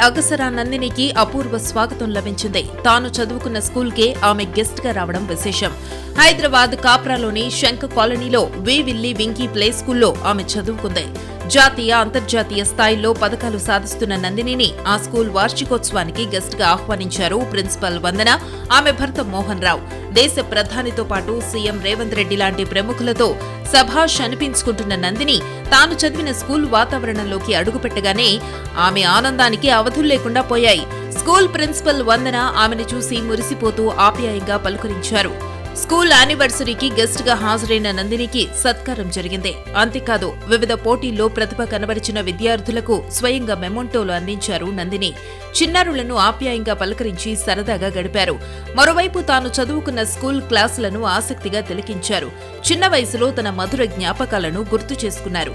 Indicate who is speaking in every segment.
Speaker 1: అగసరా నందినికి అపూర్వ స్వాగతం లభించింది. తాను చదువుకున్న స్కూల్కే ఆమె గెస్ట్గా రావడం విశేషం. హైదరాబాద్ కాప్రాలోని శంఖ కాలనీలో వి విల్లీ వింకీ ప్లే స్కూల్లో ఆమె చదువుకుంది. జాతీయ అంతర్జాతీయ స్థాయిలో పథకాలు సాధిస్తున్న నందినిని ఆ స్కూల్ వార్షికోత్సవానికి గెస్ట్గా ఆహ్వానించారు ప్రిన్సిపల్ వందన ఆమె భర్త మోహన్ రావు. దేశ ప్రధానితో పాటు సీఎం రేవంత్ రెడ్డి లాంటి ప్రముఖులతో సభాష్ అనిపించుకుంటున్న నందిని తాను చదివిన స్కూల్ వాతావరణంలోకి అడుగుపెట్టగానే ఆమె ఆనందానికి అవధులు లేకుండా పోయాయి. స్కూల్ ప్రిన్సిపల్ వందన ఆమెను చూసి మురిసిపోతూ ఆప్యాయంగా పలుకరించారు. స్కూల్ యానివర్సరీకి గెస్ట్గా హాజరైన నందినికి సత్కారం జరిగింది. అంతేకాదు వివిధ పోటీల్లో ప్రతిభ కనబరిచిన విద్యార్థులకు స్వయంగా మెమోంటోలు అందించారు నందిని. చిన్నారులను ఆప్యాయంగా పలకరించి సరదాగా గడిపారు. మరోవైపు తాను చదువుకున్న స్కూల్ క్లాసులను ఆసక్తిగా తిలకించారు. చిన్న వయసులో తన మధుర జ్ఞాపకాలను గుర్తు చేసుకున్నారు.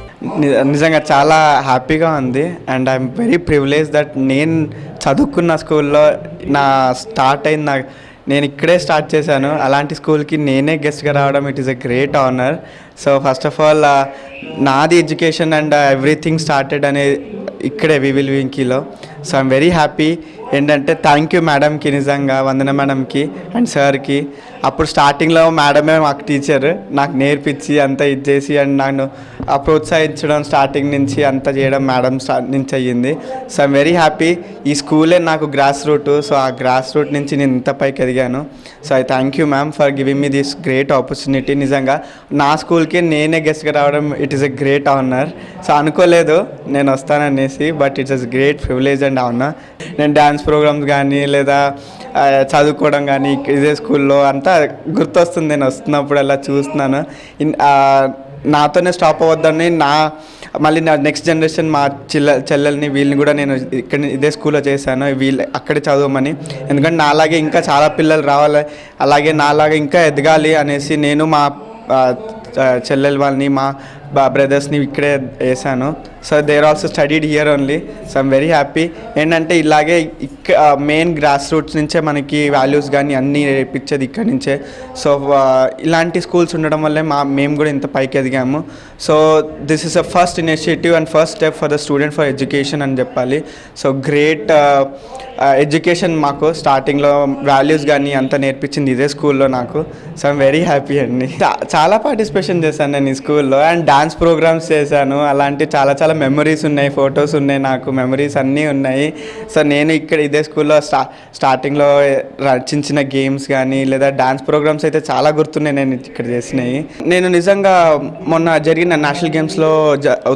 Speaker 2: నిజంగా చాలా హ్యాపీగా ఉంది. And I'm very privilege that నేను చదువుకున్న స్కూల్లో నా స్టార్ట్ అయిన నా నేను ఇక్కడే స్టార్ట్ చేశాను. అలాంటి స్కూల్కి నేనే గెస్ట్గా రావడం it is a great honour so first of all నాది ఎడ్యుకేషన్ అండ్ ఎవ్రీథింగ్ స్టార్టెడ్ అనే ఇక్కడే వివిల్ వింకీలో. సో ఐఎమ్ వెరీ హ్యాపీ ఏంటంటే థ్యాంక్ యూ మేడంకి నిజంగా వందన మేడంకి అండ్ సార్కి అప్పుడు స్టార్టింగ్లో మేడమే మాకు టీచర్ నాకు నేర్పించి అంతా ఇది చేసి అండ్ నన్ను ప్రోత్సహించడం స్టార్టింగ్ నుంచి అంతా చేయడం మేడం స్టార్ట్ నుంచి అయ్యింది. సో ఐమ్ వెరీ హ్యాపీ ఈ స్కూలే నాకు గ్రాస్ రూట్ సో ఆ గ్రాస్ రూట్ నుంచి నేను ఇంత పైకి ఎదిగాను. So I thank you ma'am for giving me this great opportunity నిజంగా నా స్కూల్కి నేనే గెస్ట్గా రావడం it is a great honour so అనుకోలేదు నేను వస్తాననేసి but it's is great privilege and honour నేను డ్యాన్స్ ప్రోగ్రామ్స్ కానీ లేదా చదువుకోవడం కానీ ఇదే స్కూల్లో అంతా గుర్తొస్తుంది. నేను వస్తున్నప్పుడు అలా చూస్తున్నాను నాతోనే స్టాప్ అవ్వద్దని నా మళ్ళీ నా నెక్స్ట్ జనరేషన్ మా చెల్ల చెల్లెల్ని వీళ్ళని కూడా నేను ఇక్కడ ఇదే స్కూల్లో చేశాను. వీళ్ళు అక్కడే చదవమని. ఎందుకంటే నాలాగే ఇంకా చాలా పిల్లలు రావాలి. అలాగే నాలాగే ఇంకా ఎదగాలి అనేసి నేను మా చెల్లెల వాళ్ళని మా బ్రదర్స్ని ఇక్కడే వేసాను. So there also studied here only so I'm very happy ఏంటంటే ఇలాగే ఇక్క మెయిన్ గ్రాస్ రూట్స్ నుంచే మనకి వాల్యూస్ కానీ అన్నీ నేర్పించేది ఇక్కడ నుంచే. సో ఇలాంటి స్కూల్స్ ఉండడం వల్లే మా మేము కూడా ఇంత పైకి ఎదిగాము. So this is a first initiative and first step for the student for education అని చెప్పాలి. సో గ్రేట్ ఎడ్యుకేషన్ మాకు స్టార్టింగ్లో వాల్యూస్ కానీ అంతా నేర్పించింది ఇదే స్కూల్లో నాకు. సో ఐమ్ వెరీ హ్యాపీ అండి. చాలా పార్టిసిపేషన్ చేశాను నేను ఈ స్కూల్లో అండ్ డాన్స్ ప్రోగ్రామ్స్ చేశాను. అలాంటి చాలా చాలా మెమరీస్ ఉన్నాయి ఫొటోస్ ఉన్నాయి నాకు మెమరీస్ అన్నీ ఉన్నాయి. సో నేను ఇక్కడ ఇదే స్కూల్లో స్టా స్టార్టింగ్లో రచించిన గేమ్స్ కానీ లేదా డాన్స్ ప్రోగ్రామ్స్ అయితే చాలా గుర్తున్నాయి నేను ఇక్కడ చేసినవి. నేను నిజంగా మొన్న జరిగిన నేషనల్ గేమ్స్లో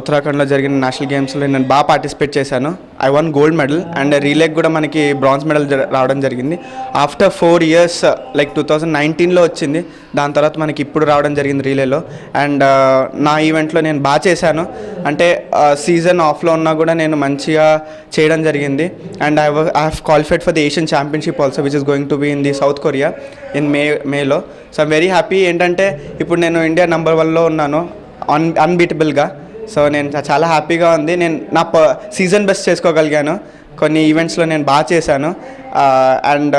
Speaker 2: ఉత్తరాఖండ్లో జరిగిన నేషనల్ గేమ్స్లో నేను బాగా పార్టిసిపేట్ చేశాను. I won gold medal and రీలేక్ కూడా మనకి బ్రాంజ్ మెడల్ రావడం జరిగింది. After four years like two thousand నైన్టీన్లో వచ్చింది. దాని తర్వాత మనకి ఇప్పుడు రావడం జరిగింది రీలేలో అండ్ uh, నా ఈవెంట్లో నేను బాగా చేశాను. అంటే uh, సీజన్ ఆఫ్లో ఉన్నా కూడా నేను మంచిగా చేయడం జరిగింది. And I I have qualified for the Asian championship also which is going to be in the South Korea in May మేలో సో ఐమ్ వెరీ హ్యాపీ ఏంటంటే ఇప్పుడు నేను ఇండియా నెంబర్ వన్లో ఉన్నాను. అన్ అన్బీటబుల్గా సో నేను చాలా హ్యాపీగా ఉంది. నేను నా ప సీజన్ బెస్ట్ చేసుకోగలిగాను. కొన్ని ఈవెంట్స్లో నేను బాగా చేశాను. And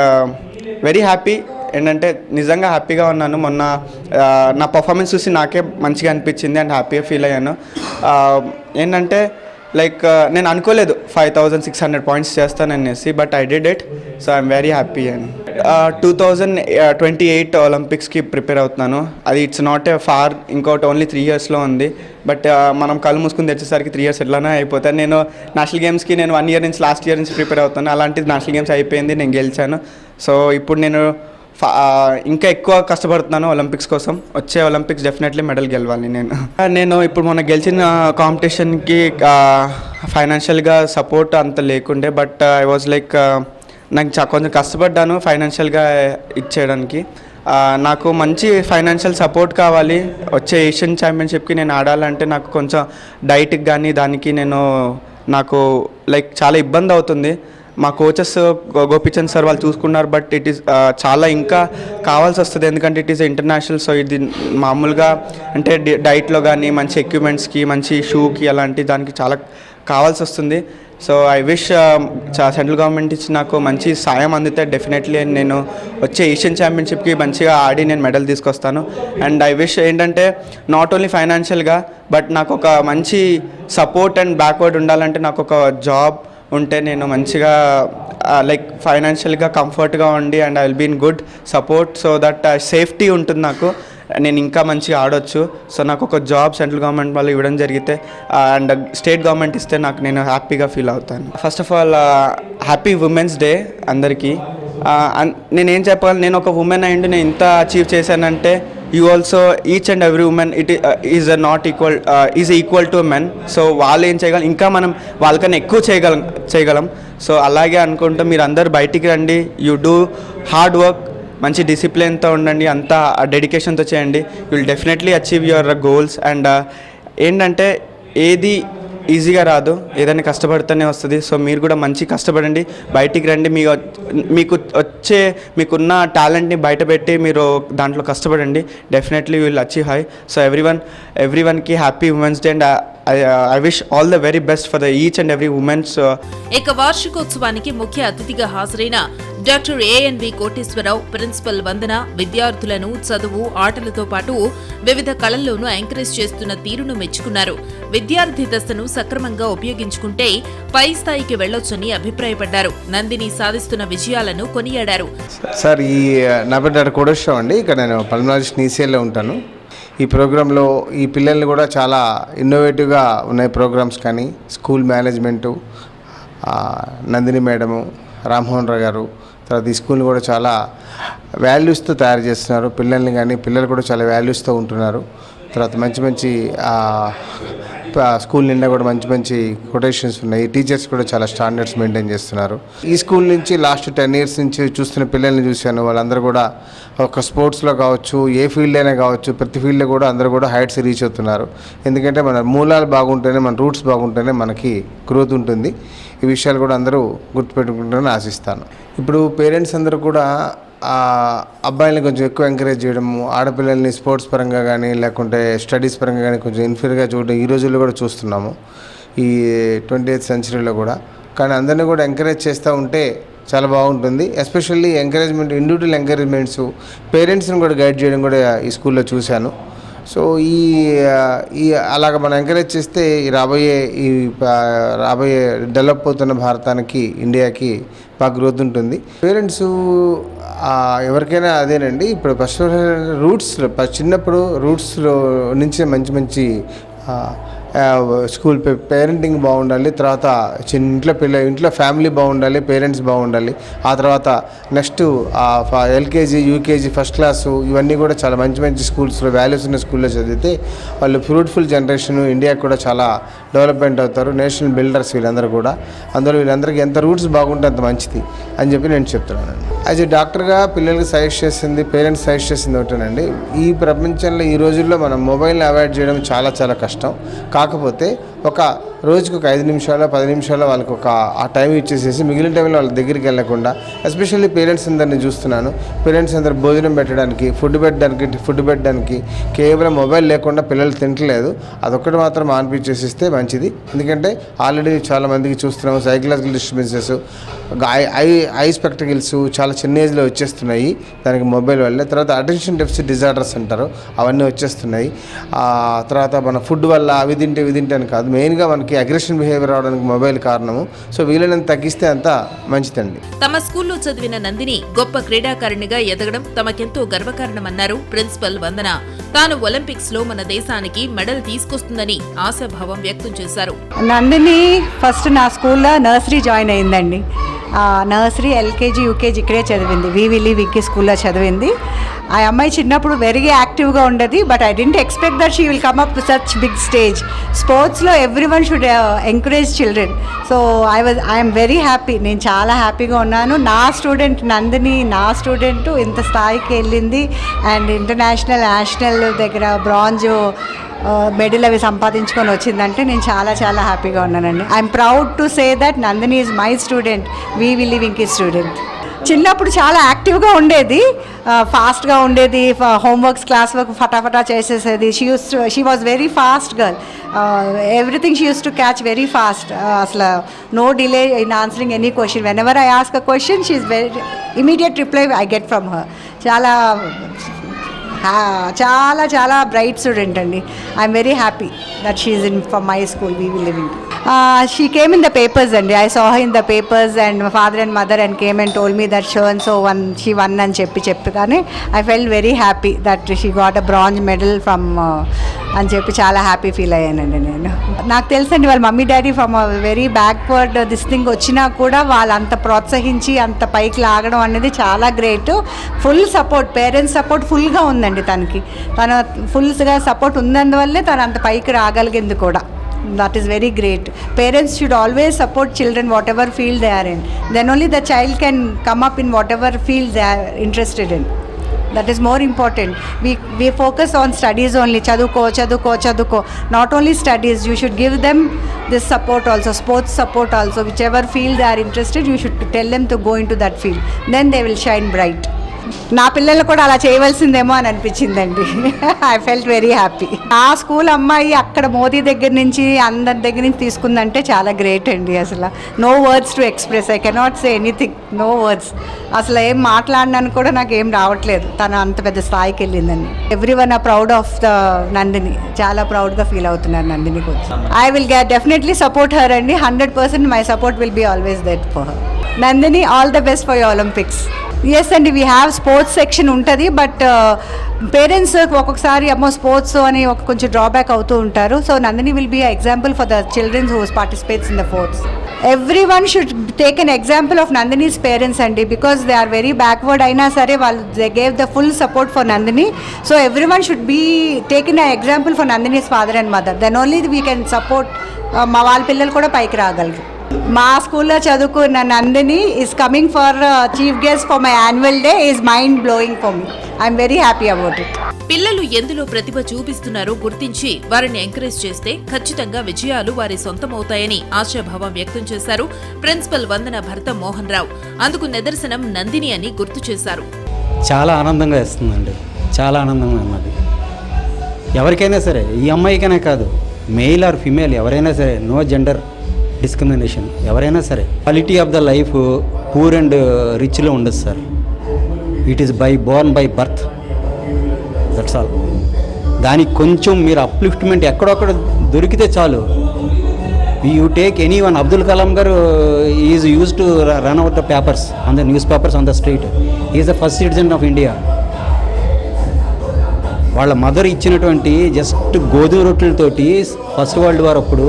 Speaker 2: very happy. ఏంటంటే నిజంగా హ్యాపీగా ఉన్నాను. మొన్న నా పర్ఫార్మెన్స్ చూసి నాకే మంచిగా అనిపించింది అండ్ హ్యాపీగా ఫీల్ అయ్యాను. ఏంటంటే లైక్ uh, నేను అనుకోలేదు five thousand six hundred points చేస్తాననేసి but I did it so I'm very happy and two thousand twenty eight ఒలింపిక్స్కి prepare అవుతున్నాను. అది ఇట్స్ నాట్ ఏ ఫార్ ఇంకోటి ఓన్లీ త్రీ ఇయర్స్లో ఉంది. బట్ uh, మనం కళ్ళు మూసుకుని తెచ్చేసరికి త్రీ ఇయర్స్ ఎట్లానే అయిపోతాను నేను నేషనల్ గేమ్స్కి నేను వన్ ఇయర్ నుంచి లాస్ట్ ఇయర్ నుంచి ప్రిపేర్ అవుతాను అలాంటిది నేషనల్ గేమ్స్ అయిపోయింది నేను గెలిచాను. సో ఇప్పుడు నేను ఇంకా ఎక్కువ కష్టపడుతున్నాను ఒలింపిక్స్ కోసం. వచ్చే ఒలింపిక్స్ డెఫినెట్లీ మెడల్ గెలవాలి నేను. నేను ఇప్పుడు మొన్న గెలిచిన కాంపిటీషన్కి ఫైనాన్షియల్గా సపోర్ట్ అంత లేకుండే బట్ ఐ వాజ్ లైక్ నాకు కొంచెం కష్టపడ్డాను ఫైనాన్షియల్గా ఇచ్చేయడానికి. నాకు మంచి ఫైనాన్షియల్ సపోర్ట్ కావాలి. వచ్చే ఏషియన్ ఛాంపియన్షిప్కి నేను ఆడాలంటే నాకు కొంచెం డైట్కి కానీ దానికి నేను నాకు లైక్ చాలా ఇబ్బంది అవుతుంది. మా కోచెస్ గోపిచంద్ సార్ వాళ్ళు చూసుకున్నారు బట్ ఇట్ ఈస్ చాలా ఇంకా కావాల్సి వస్తుంది. ఎందుకంటే ఇట్ ఈస్ ఇంటర్నేషనల్ సో ఇది మామూలుగా అంటే డైట్లో కానీ మంచి ఎక్విప్మెంట్స్కి మంచి షూకి అలాంటి దానికి చాలా కావాల్సి వస్తుంది. So I wish central government ఇచ్చి నాకు మంచి సాయం అందితే డెఫినెట్లీ నేను వచ్చే ఏషియన్ ఛాంపియన్షిప్కి మంచిగా ఆడి నేను మెడల్ తీసుకొస్తాను. అండ్ ఐ విష్ ఏంటంటే నాట్ ఓన్లీ ఫైనాన్షియల్గా బట్ నాకు ఒక మంచి సపోర్ట్ అండ్ బ్యాక్వర్డ్ ఉండాలంటే నాకు ఒక జాబ్ ఉంటే నేను మంచిగా లైక్ ఫైనాన్షియల్గా కంఫర్ట్గా ఉండి and I will be in good support so that safety ఉంటుంది నాకు. నేను ఇంకా మంచిగా ఆడొచ్చు. సో నాకు ఒక జాబ్ సెంట్రల్ గవర్నమెంట్ వాళ్ళు ఇవ్వడం జరిగితే అండ్ స్టేట్ గవర్నమెంట్ ఇస్తే నాకు నేను హ్యాపీగా ఫీల్ అవుతాను. First of all happy women's day అందరికీ. Uh, నేనేం చెప్పాలి? నేను ఒక ఉమెన్ అయ్యిండి నేను ఇంత అచీవ్ చేశానంటే you also each and every women it is a not equal is equal to men so వాళ్ళు ఏం చేయగలం? ఇంకా మనం వాళ్ళకన్నా ఎక్కువ చేయగలం చేయగలం. సో అలాగే అనుకుంటూ మీరు అందరు బయటికి రండి. యూ డూ హార్డ్ వర్క్ మంచి డిసిప్లిన్తో ఉండండి. అంతా డెడికేషన్తో చేయండి. You will definitely achieve your goals and ఏంటంటే ఏది ఈజీగా రాదు. ఏదైనా కష్టపడితేనే వస్తుంది. సో మీరు కూడా మంచి కష్టపడండి. బయటికి రండి. మీ మీకు వచ్చే మీకున్న టాలెంట్ని బయటపెట్టి మీరు దాంట్లో కష్టపడండి. Definitely will achieve high. So every one every వన్కి happy women's day and I wish all the very best for the each and every women's
Speaker 1: ఇక వార్షికోత్సవానికి ముఖ్య అతిథిగా హాజరైన doctor ANV Koteswararao principal Vandana విద్యార్థులను చదువు ఆటలతో పాటు వివిధ కళల్లోనూ ఎంకరేజ్ చేస్తున్న తీరును మెచ్చుకున్నారు. విద్యార్థి దశను సక్రమంగా ఉపయోగించుకుంటే పై స్థాయికి వెళ్ళొచ్చని అభిప్రాయపడ్డారు. నందిని సాధిస్తున్న విజయాలను కొనియాడారు.
Speaker 3: సార్ ఈ నా పేరు డాక్టర్ కోడేశ్వరం అండి. ఇక్కడ నేను పల్మనాలజిస్ట్ ఈసీఎల్లో ఉంటాను. ఈ ప్రోగ్రాంలో ఈ పిల్లల్ని కూడా చాలా ఇన్నోవేటివ్గా ఉన్నాయి ప్రోగ్రామ్స్ కానీ. School management Nandini madam Rammohan Rao garu తర్వాత ఈ స్కూల్ని కూడా చాలా వాల్యూస్తో తయారు చేస్తున్నారు. పిల్లల్ని కానీ పిల్లలు కూడా చాలా వాల్యూస్తో ఉంటున్నారు. తర్వాత మంచి మంచి స్కూల్ నిండా కూడా మంచి మంచి కొటేషన్స్ ఉన్నాయి. టీచర్స్ కూడా చాలా స్టాండర్డ్స్ మెయింటైన్ చేస్తున్నారు. ఈ స్కూల్ నుంచి లాస్ట్ టెన్ ఇయర్స్ నుంచి చూస్తున్న పిల్లల్ని చూశాను. వాళ్ళందరూ కూడా ఒక స్పోర్ట్స్లో కావచ్చు ఏ ఫీల్డ్ అయినా కావచ్చు ప్రతి ఫీల్డ్లో కూడా అందరూ కూడా హైట్స్ రీచ్ అవుతున్నారు. ఎందుకంటే మన మూలాలు బాగుంటేనే మన రూట్స్ బాగుంటేనే మనకి గ్రోత్ ఉంటుంది. ఈ విషయాలు కూడా అందరూ గుర్తుపెట్టుకుంటారని ఆశిస్తాను. ఇప్పుడు పేరెంట్స్ అందరూ కూడా అబ్బాయిల్ని కొంచెం ఎక్కువ ఎంకరేజ్ చేయడము ఆడపిల్లల్ని స్పోర్ట్స్ పరంగా కానీ లేకుంటే స్టడీస్ పరంగా కానీ కొంచెం ఇన్ఫీరియర్గా చూడడం ఈ రోజుల్లో కూడా చూస్తున్నాము. ఈ ట్వంటీ ఎయిత్ సెంచరీలో కూడా. కానీ అందరినీ కూడా ఎంకరేజ్ చేస్తూ ఉంటే చాలా బాగుంటుంది. ఎస్పెషల్లీ ఎంకరేజ్మెంట్ ఇండివిజువల్ ఎంకరేజ్మెంట్స్ పేరెంట్స్ని కూడా గైడ్ చేయడం కూడా ఈ స్కూల్లో చూశాను. సో ఈ ఈ అలాగ మనం ఎంకరేజ్ చేస్తే ఈ రాబోయే ఈ రాబోయే డెవలప్ అవుతున్న భారతానికి ఇండియాకి బాగా గ్రోత్ ఉంటుంది. పేరెంట్స్ ఎవరికైనా అదేనండి. ఇప్పుడు ఫస్ట్ రూట్స్లో చిన్నప్పుడు రూట్స్లో నుంచే మంచి మంచి స్కూల్ పే పేరెంటింగ్ బాగుండాలి తర్వాత చిన్న ఇంట్లో పిల్ల ఇంట్లో ఫ్యామిలీ బాగుండాలి పేరెంట్స్ బాగుండాలి ఆ తర్వాత next LKG UKG first class ఇవన్నీ కూడా చాలా మంచి మంచి స్కూల్స్లో వాల్యూస్ ఉన్న స్కూల్లో చదివితే వాళ్ళు ఫ్రూట్ఫుల్ జనరేషన్ ఇండియాకి కూడా చాలా డెవలప్మెంట్ అవుతారు నేషనల్ బిల్డర్స్ వీళ్ళందరూ కూడా. అందులో వీళ్ళందరికీ ఎంత రూట్స్ బాగుంటే అంత మంచిది అని చెప్పి నేను చెప్తున్నాను. యాజ్ ఏ డాక్టర్గా పిల్లలకి సజెస్ట్ చేసింది పేరెంట్స్ సజెస్ట్ చేసింది ఒకటేనండి. ఈ ప్రపంచంలో ఈ రోజుల్లో మనం మొబైల్ని అవాయిడ్ చేయడం చాలా చాలా కష్టం. కాకపోతే ఒక రోజుకి ఒక ఐదు నిమిషాలు పది నిమిషాలు వాళ్ళకి ఒక ఆ టైం ఇచ్చేసేసి మిగిలిన టైంలో వాళ్ళ దగ్గరికి వెళ్ళకుండా ఎస్పెషల్లీ పేరెంట్స్ అందరిని చూస్తున్నాను. పేరెంట్స్ అందరు భోజనం పెట్టడానికి ఫుడ్ పెట్టడానికి ఫుడ్ పెట్టడానికి కేవలం మొబైల్ లేకుండా పిల్లలు తింటలేదు. అదొక్కటి మాత్రం మానిపించేసిస్తే మంచిది. ఎందుకంటే ఆల్రెడీ చాలా మందికి చూస్తున్నాము psychological disturbances I I I spectacles చాలా చిన్న ఏజ్లో వచ్చేస్తున్నాయి దానికి మొబైల్ వల్లే. తర్వాత అటెన్షన్ డెఫిసిట్ డిజార్డర్స్ అంటారు అవన్నీ వచ్చేస్తున్నాయి. తర్వాత మన ఫుడ్ వల్ల అవి తింటే ఇవి తింటే అని కాదు మెయిన్గా మనకి అగ్రెషన్ బిహేవియర్ రావడానికి మొబైల్ కారణము. సో వీలైనంత తగ్గిస్తే అంత మంచిదండి.
Speaker 1: తమ స్కూల్లో చదివిన నందిని గొప్ప క్రీడాకారిణిగా ఎదగడం తమకెంతో గర్వకారణమన్నారు ప్రిన్సిపల్ వందన. తాను ఒలింపిక్స్లో మన దేశానికి మెడల్ తీసుకొస్తుందని ఆశాభావం వ్యక్తం చేశారు.
Speaker 4: నందిని ఫస్ట్ నా స్కూల్లో నర్సరీ జాయిన్ అయిందండి. నర్సరీ ఎల్కేజీ యూకేజీ ఇక్కడే చదివింది. వివిలి విక్కీ స్కూల్లో చదివింది. ఆ అమ్మాయి చిన్నప్పుడు వెరీ యాక్టివ్గా ఉండేది but I didn't expect that she will come up such big stage. స్పోర్ట్స్లో every one should encourage children. So I was I'm very happy. నేను చాలా హ్యాపీగా ఉన్నాను. నా స్టూడెంట్ నందిని నా స్టూడెంట్ ఇంత స్థాయికి వెళ్ళింది. అండ్ ఇంటర్నేషనల్ నేషనల్ దగ్గర బ్రాంజు మెడల్ అవి సంపాదించుకొని వచ్చిందంటే నేను చాలా చాలా హ్యాపీగా ఉన్నానండి. I'm proud to say that Nandini is my student we will living ఈ స్టూడెంట్ చిన్నప్పుడు చాలా యాక్టివ్గా ఉండేది. ఫాస్ట్గా ఉండేది హోంవర్క్స్ క్లాస్ వర్క్ ఫటాఫటా చేసేసేది. She use she was very fast girl everything she use to catch very fast అసలు no delay in answering any question when ever I ask a question she is very immediate reply I get from her చాలా చాలా చాలా bright student అండి. I'm very happy that she in for my school we will living she came in the papers అండి I saw in the papers and father and mother and came and told me that show and so won she won అని చెప్పి చెప్పి కానీ I felt very happy that she got a bronze medal from అని చెప్పి చాలా happy feel అయ్యానండి నేను. నాకు తెలుసండి వాళ్ళ mummy daddy from very backward this thing వచ్చినా కూడా వాళ్ళు అంత ప్రోత్సహించి అంత పైకి లాగడం అనేది చాలా great full support parents support ఫుల్గా ఉందండి తనకి. తన ఫుల్గా సపోర్ట్ ఉన్నందువల్లే తను అంత పైకి రాగలిగింది కూడా. That is very great parents should always support children whatever field they are in then only the child can come up in whatever field they are interested in that is more important we we focus on studies only chaduko chaduko chaduko not only studies you should give them this support also sports support also whichever field they are interested you should tell them to go into that field then they will shine bright నా పిల్లలు కూడా అలా చేయవలసిందేమో అని అనిపించిందండి I felt very happy ఆ school అమ్మాయి అక్కడ మోదీ దగ్గర నుంచి అందరి దగ్గర నుంచి తీసుకుందంటే చాలా గ్రేట్ అండి అసలు. No words to express I cannot say anything no words అసలు ఏం మాట్లాడినాను కూడా నాకు ఏం రావట్లేదు. తను అంత పెద్ద స్థాయికి వెళ్ళిందని. ఎవ్రీ వన్ ఆ ప్రౌడ్ ఆఫ్ ద నందిని చాలా ప్రౌడ్గా ఫీల్ అవుతున్నారు నందిని గురించి I will get definitely support her అండి. Hundred percent my support will be always there for her Nandini all the best for Olympics yes అండి వీ హ్యావ్ స్పోర్ట్స్ సెక్షన్ ఉంటుంది but parents ఒక్కొక్కసారి అమ్మో sports అని ఒక కొంచెం డ్రాబ్యాక్ అవుతూ ఉంటారు. So Nandini will be example for the childrens who's participates in the sports every one should take an example of Nandini's parents అండి because they are very backward అయినా సరే వాళ్ళు they gave the full support for Nandini so every one should be taken example for Nandini's father and mother then only we can support మా వాళ్ళ పిల్లలు కూడా పైకి రాగలరు. మా స్కూల్లో చదువుకున్న Nandini is coming for chief guest for my annual day is mind blowing for me I'm very happy about it
Speaker 1: పిల్లలు ఎందులో ప్రతిభ చూపిస్తున్నారో గుర్తించి వారిని ఎంకరేజ్ చేస్తే ఖచ్చితంగా విజయాలు వారి సొంతమవుతాయని ఆశాభావం వ్యక్తం చేశారు ప్రిన్సిపల్ వందన భర్త మోహన్ రావు. అందుకు నిదర్శనం నందిని అని గుర్తు చేశారు.
Speaker 5: చాలా ఆనందంగా వేస్తుందండి. చాలా ఆనందంగా ఉన్నది. ఎవరికైనా సరే ఈ అమ్మాయికైనా కాదు మెయిల్ ఆర్ ఫిమేల్ ఎవరైనా సరే నో జెండర్ డిస్క్రిమినేషన్ ఎవరైనా సరే quality of the life poor and రిచ్లో ఉండదు sir. It is by born by birth that's all దానికి కొంచెం మీరు అప్లిఫ్ట్మెంట్ ఎక్కడొక్కడ దొరికితే చాలు. You take any one Abdul Kalam garu is use to run out the papers on the news papers on the street is the first citizen of India వాళ్ళ mother ఇచ్చినటువంటి just గోధుమ రొట్టెలతోటి ఫస్ట్ వరల్డ్ వార్ అప్పుడు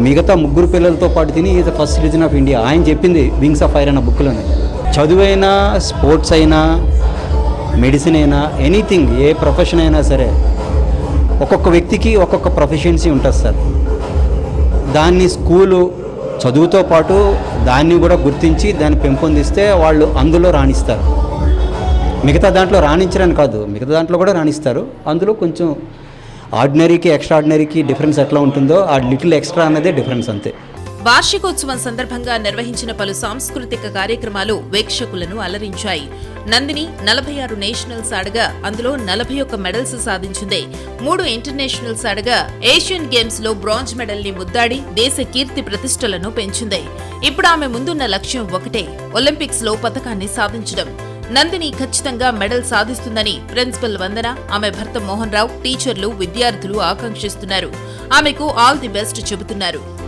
Speaker 5: మిగతా ముగ్గురు పిల్లలతో పాటు తిని is the first citizen of India. ఆయన చెప్పింది వింగ్స్ ఆఫ్ ఫైర్ అన్న బుక్లోనే. చదువైనా స్పోర్ట్స్ అయినా మెడిసిన్ అయినా ఎనీథింగ్ ఏ ప్రొఫెషన్ అయినా సరే ఒక్కొక్క వ్యక్తికి ఒక్కొక్క ప్రొఫెషన్సీ ఉంటుంది సార్. దాన్ని స్కూలు చదువుతో పాటు దాన్ని కూడా గుర్తించి దాన్ని పెంపొందిస్తే వాళ్ళు అందులో రాణిస్తారు. మిగతా దాంట్లో రాణించరని కాదు మిగతా దాంట్లో కూడా రాణిస్తారు. అందులో కొంచెం ఆర్డినరీకి ఎక్స్ట్రా ఆర్డినరీకి డిఫరెన్స్ ఎట్లా ఉంటుందో ఆ లిటిల్ ఎక్స్ట్రా అన్నదే డిఫరెన్స్ అంతే.
Speaker 1: వార్షికోత్సవం సందర్భంగా నిర్వహించిన పలు సాంస్కృతిక కార్యక్రమాలు వీక్షకులను అలరించాయి. నందిని నలభై ఆరు నేషనల్స్ ఆడగా అందులో నలభై ఒక్క మెడల్స్ సాధించింది. మూడు ఇంటర్నేషనల్స్ ఆడగా ఏషియన్ గేమ్స్లో బ్రాంజ్ మెడల్ని ముద్దాడి దేశ కీర్తి ప్రతిష్టలను పెంచింది. ఇప్పుడు ఆమె ముందున్న లక్ష్యం ఒకటే ఒలింపిక్స్లో పథకాన్ని సాధించడం. నందిని ఖచ్చితంగా మెడల్ సాధిస్తుందని ప్రిన్సిపల్ వందన ఆమె భర్త మోహన్ రావు టీచర్లు విద్యార్థులు ఆకాంక్షిస్తున్నారు. ఆమెకు ఆల్ ది బెస్ట్ చెబుతున్నారు.